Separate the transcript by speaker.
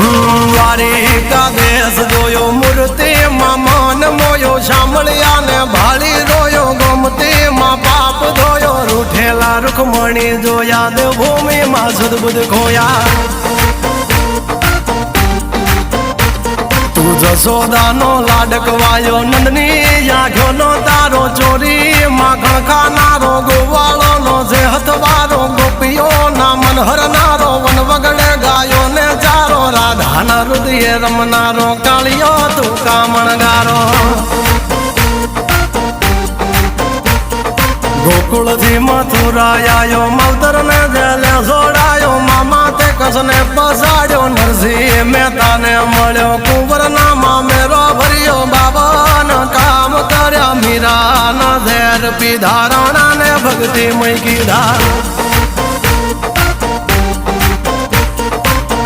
Speaker 1: દ્વારિકા દેશ જોયો મૂર્તિમાં મન મોયો સાંભળ્યા ને ભાળી રોયો ગમતીમાં પાપ ધોયો, રૂઠેલા રૂખમણી જોયા દેવભૂમિમાં સદબુદ ખોયા. તું જશોદાનો લાડકવાયો નંદની આંખોનો તારો ચોરી માખણ ખાનારો ગોવાળોનો જે હથવારો, ગોપીઓના મન હરનારો વન વગડે ગાયો ને ચારો હૃદય રમનારો, કાળિયો તું કામણગારો. ગોકુળથી મથુરા આવ્યો મવતર ને જલે જોડાયો, મામા તે કસને પસાડ્યો, નરસિંહ મહેતાને મળ્યો કુંવર ના મામેરો ભર્યો બાબાન કામ કર્યા મીરા ના ઝેર પીધા રાણા ને ભક્તિ મય કીધા